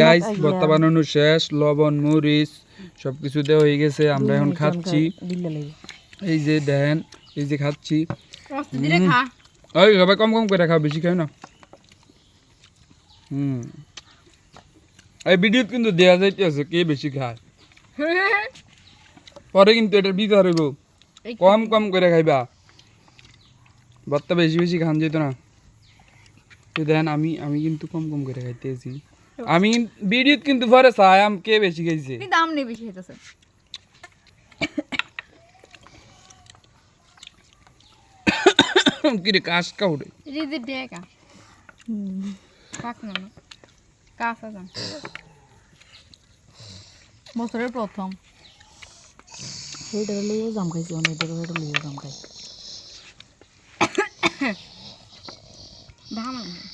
Guys ভর্তা বানানো শেষ লবণ মরিচ সবকিছু দেওয়া হয়ে গেছে আমরা এখন খাচ্ছি। এই যে দেখেন এই যে খাচ্ছি। ওই সবাই কম কম করে খাও বেশি খাও না। হুম। এই ভিডিও কিন্তু দেওয়া যাইতেছে কে বেশি খায়। পরে কিন্তু এটা বিচার হইব। কম কম করে খাইবা। ভর্তা বেশি বেশি খান যেত না। তো দেখেন আমি আমি কিন্তু কম কম করে খাইতেছি। আমি ভিডিওত কিন্তু পরে চাই আম কে বেশি খাইছে? দাম নেই বেশি হইতেছে কিরে কাশ কাউরে? রিজি ডেকা কাক না না। কাঁচা যান বছরের প্রথম। সেইটা লইও জাম খাইছি অনেক এটা লইও জাম খাই ধান আনব।